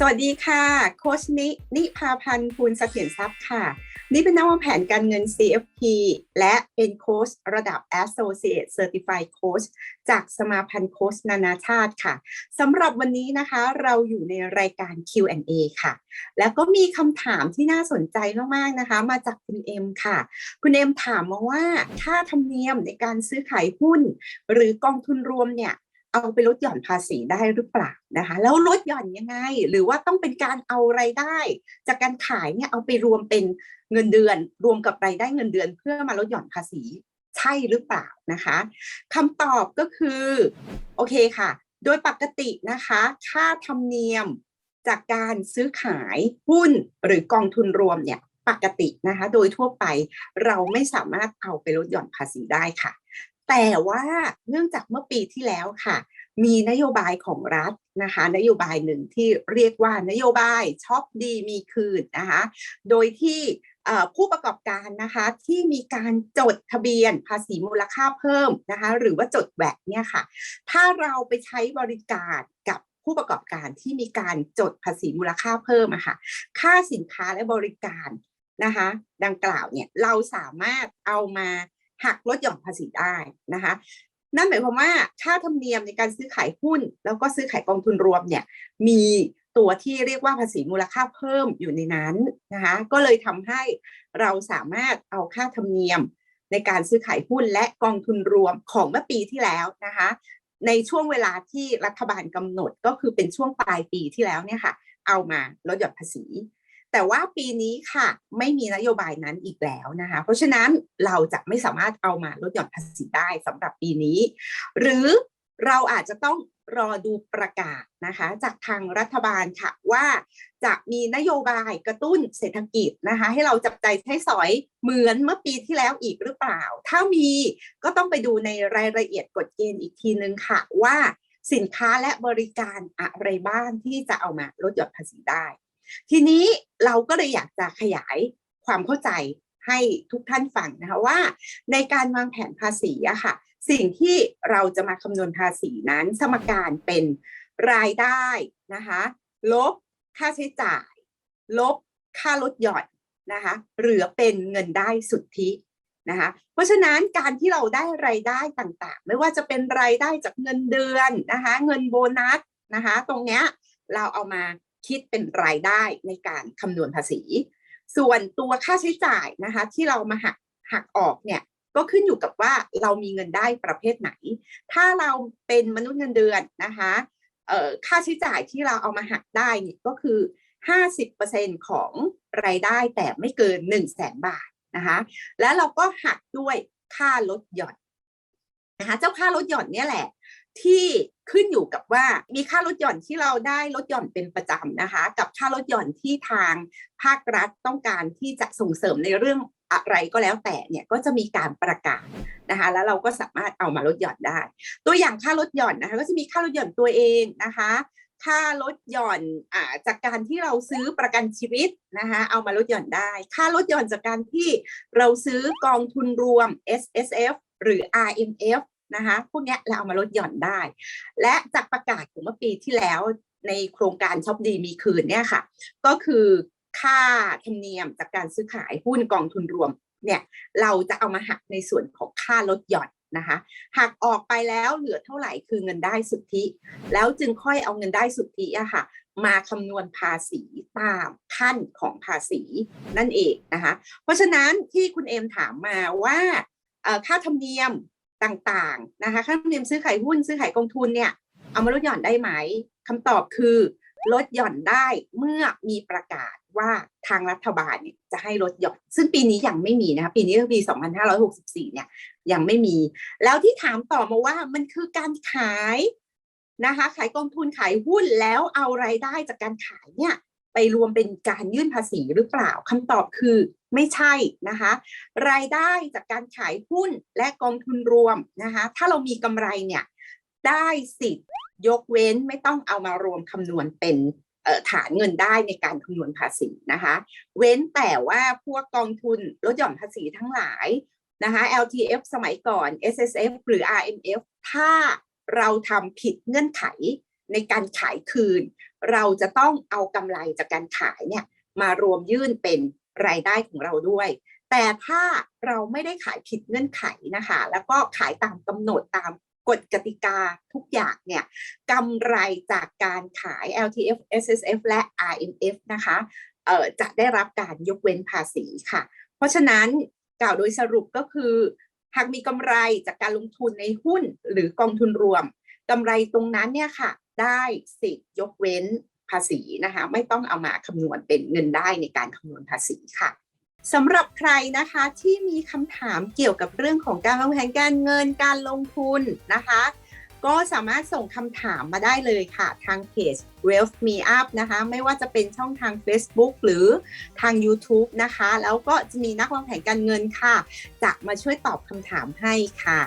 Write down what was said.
สวัสดีค่ะ โคชนินิพาพันธ์ภูลเสถียรทรัพย์ค่ะ นี่เป็นนักวางแผนการเงิน CFP และเป็นโค้ชระดับ Associate Certified Coach จากสมาพันธ์โค้ชนานาชาติค่ะสำหรับวันนี้นะคะเราอยู่ในรายการ Q&A ค่ะ แล้วก็มีคำถามที่น่าสนใจมากๆนะคะ มาจากคุณเอ็มค่ะ คุณเอ็มถามมาว่าค่าธรรมเนียมในการซื้อขายหุ้น หรือกองทุนรวมเนี่ย เอาไปลดหย่อนภาษีได้หรือเปล่านะคะ แล้วลดหย่อนยังไง หรือว่าต้องเป็นการเอาไรายได้ จากการขายเนี่ยเอาไปรวมเป็นเงินเดือน รวมกับรายได้เงินเดือน เพื่อมาลดหย่อนภาษีใช่หรือเปล่านะคะคำตอบก็คือโอเคค่ะ โดยปกตินะคะ ค่าธรรมเนียมจากการซื้อขายหุ้นหรือกองทุนรวมเนี่ยปกตินะคะ โดยทั่วไปเราไม่สามารถเอาไปลดหย่อนภาษีได้ค่ะ แต่ว่าเนื่องจากเมื่อปีที่แล้วค่ะ มีนโยบายของรัฐนะคะ นโยบายหนึ่งที่เรียกว่านโยบายช็อปดีมีคืนนะคะ โดยที่ผู้ประกอบการนะคะที่มีการจดทะเบียนภาษีมูลค่าเพิ่มนะคะหรือว่าจดแวดเนี่ยค่ะ ถ้าเราไปใช้บริการกับผู้ประกอบการที่มีการจดภาษีมูลค่าเพิ่มอะค่ะค่าสินค้าและบริการนะคะ ดังกล่าวเนี่ยเราสามารถเอามา หักลดหย่อนภาษีได้นะคะนั่นหมายความว่าค่าธรรมเนียมในการซื้อขายหุ้น แล้วก็ซื้อขายกองทุนรวมเนี่ยมีตัวที่เรียกว่าภาษีมูลค่าเพิ่มอยู่ในนั้นนะคะก็เลยทำให้เราสามารถเอาค่าธรรมเนียมในการซื้อขายหุ้นและกองทุนรวมของเมื่อปีที่แล้วนะคะในช่วงเวลาที่รัฐบาลกำหนดก็คือเป็นช่วงปลายปีที่แล้วเนี่ยค่ะเอามาลดหย่อนภาษี แต่ว่าปีนี้ค่ะไม่มีนโยบายนั้นอีกแล้วนะคะ เพราะฉะนั้นเราจะไม่สามารถเอามาลดหย่อนภาษีได้สำหรับปีนี้ หรือเราอาจจะต้องรอดูประกาศนะคะ จากทางรัฐบาลค่ะว่าจะมีนโยบายกระตุ้นเศรษฐกิจนะคะ ให้เราจับใจใช้สอยเหมือนเมื่อปีที่แล้วอีกหรือเปล่า ถ้ามีก็ต้องไปดูในรายละเอียดกฎเกณฑ์อีกทีนึงค่ะว่าสินค้าและบริการอะไรบ้างที่จะเอามาลดหย่อนภาษีได้ ทีนี้เราก็เลยอยากจะขยายความเข้าใจให้ทุกท่านฟังนะคะว่า ในการวางแผนภาษีอะค่ะ สิ่งที่เราจะมาคำนวณภาษีนั้น สมการเป็นรายได้นะคะลบค่าใช้จ่าย ลบค่าลดหย่อนนะคะเหลือเป็นเงินได้สุทธินะคะเพราะฉะนั้นการที่เราได้รายได้ต่างๆ ไม่ว่าจะเป็นรายได้จากเงินเดือนนะคะเงินโบนัสนะคะตรงเนี้ยเราเอามา คิดเป็นรายได้ในการคำนวณภาษี ส่วนตัวค่าใช้จ่ายนะคะที่เรามาหักหักออกเนี่ยก็ขึ้นอยู่กับว่าเรามีเงินได้ประเภทไหน ถ้าเราเป็นมนุษย์เงินเดือนนะคะค่าใช้จ่ายที่เราเอามาหักได้เนี่ยก็คือ 50%ของรายได้แต่ไม่เกิน 1 0 0 0 0แสนบาทนะคะแล้วเราก็หักด้วยค่าลดหย่อนนะคะเจ้าค่าลดหย่อนเนี่ยแหละ ที่ ขึ้นอยู่กับว่ามีค่าลดหย่อนที่เราได้ลดหย่อนเป็นประจำนะคะ กับค่าลดหย่อนที่ทางภาครัฐต้องการที่จะส่งเสริมในเรื่องอะไรก็แล้วแต่เนี่ยก็จะมีการประกาศนะคะ แล้วเราก็สามารถเอามาลดหย่อนได้ ตัวอย่างค่าลดหย่อนนะคะ ก็จะมีค่าลดหย่อนตัวเองนะคะค่าลดหย่อนอาจากการที่เราซื้อประกันชีวิตนะคะเอามาลดหย่อนได้ ค่าลดหย่อนจากการที่เราซื้อกองทุนรวม S S F หรือ R M F นะคะพวกนี้เราเอามาลดหย่อนได้ และจากประกาศของเมื่อปีที่แล้วในโครงการช็อปดีมีคืนเนี่ยค่ะ ก็คือค่าธรรมเนียมจากการซื้อขายหุ้นกองทุนรวมเนี่ยเราจะเอามาหักในส่วนของค่าลดหย่อนนะคะหักออกไปแล้วเหลือเท่าไหร่คือเงินได้สุทธิ แล้วจึงค่อยเอาเงินได้สุทธิอะค่ะ มาคำนวณภาษีตามขั้นของภาษีนั่นเองนะคะ เพราะฉะนั้นที่คุณเอมถามมาว่าค่าธรรมเนียม ต่างๆนะคะค่าธรรมเนียมซื้อขายหุ้นซื้อขายกองทุนเนี่ยเอามาลดหย่อนได้ไหมคำตอบคือลดหย่อนได้เมื่อมีประกาศว่าทางรัฐบาลเนี่ยจะให้ลดหย่อน ซึ่งปีนี้ยังไม่มีนะคะปีนี้ก็ปี 2564 เนี่ยยังไม่มี แล้วที่ถามต่อมาว่ามันคือการขายนะคะ ขายกองทุนขายหุ้นแล้วเอารายได้จากการขายเนี่ย ไปรวมเป็นการยื่นภาษีหรือเปล่าคำตอบคือไม่ใช่นะคะ รายได้จากการขายหุ้นและกองทุนรวมนะคะ ถ้าเรามีกำไรเนี่ยได้สิทธิ์ยกเว้นไม่ต้องเอามารวมคำนวณเป็นฐานเงินได้ในการคำนวณภาษีนะคะ เว้นแต่ว่าพวกกองทุนลดหย่อนภาษีทั้งหลายนะคะ LTF สมัยก่อน SSF หรือ RMF ถ้าเราทำผิดเงื่อนไขในการขายคืน เราจะต้องเอากำไรจากการขายเนี่ยมารวมยื่นเป็นรายได้ของเราด้วย แต่ถ้าเราไม่ได้ขายผิดเงื่อนไขนะคะ แล้วก็ขายตามกำหนดตามกฎกติกาทุกอย่างเนี่ยกำไรจากการขาย LTF SSF และ RMF นะคะเอ่อจะได้รับการยกเว้นภาษีค่ะ เพราะฉะนั้นกล่าวโดยสรุปก็คือ หากมีกำไรจากการลงทุนในหุ้นหรือกองทุนรวมกำไรตรงนั้นเนี่ยค่ะ ได้สิทธิ์ยกเว้นภาษีนะคะไม่ต้องเอามาคำนวณเป็นเงินได้ในการคำนวณภาษีค่ะสำหรับใครนะคะที่มีคำถามเกี่ยวกับเรื่องของการวางแผนการเงินการลงทุนนะคะ ก็สามารถส่งคำถามมาได้เลยค่ะทางเพจ Wealth Me Up นะคะ ไม่ว่าจะเป็นช่องทาง Facebook หรือทาง YouTube นะคะ แล้วก็จะมีนักวางแผนการเงินค่ะ จะมาช่วยตอบคำถามให้ค่ะ